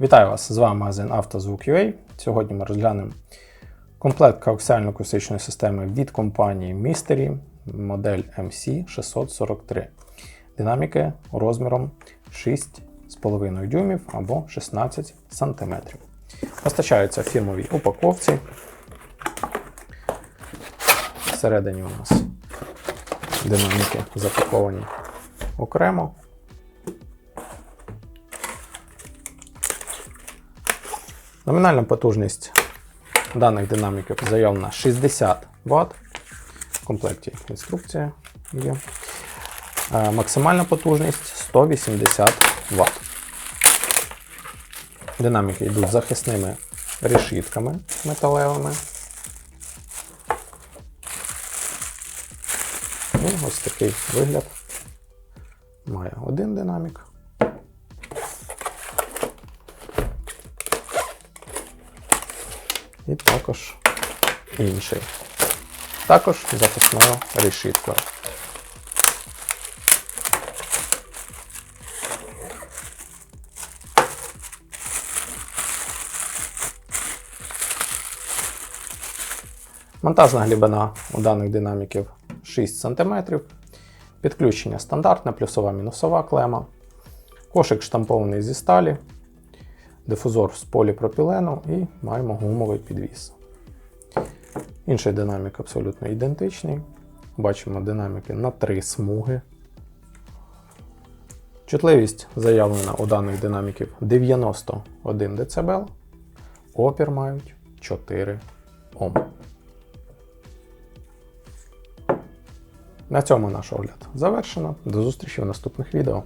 Вітаю вас! З вами магазин «Автозвук.UA». Сьогодні ми розглянемо комплект коаксіально-акустичної системи від компанії Mystery, модель MC643. Динаміки розміром 6,5 дюймів або 16 см. Постачаються в фірмовій упаковці. Всередині у нас динаміки запаковані окремо. Номінальна потужність даних динаміків заявлена 60 Вт. В комплекті інструкція є. Е, Максимальна потужність 180 Вт. Динаміки йдуть захисними решітками металевими. І ось такий вигляд має один динамік. І також інший. Також запасною решіткою. Монтажна глибина у даних динаміків 6 см. Підключення стандартне, плюсова мінусова клема. Кошик штампований зі сталі, дифузор з поліпропілену і маємо гумовий підвіс. Інший динамік абсолютно ідентичний. Бачимо динаміки на три смуги. Чутливість заявлена у даних динаміків 91 дБ. Опір мають 4 Ом. На цьому наш огляд завершено. До зустрічі в наступних відео.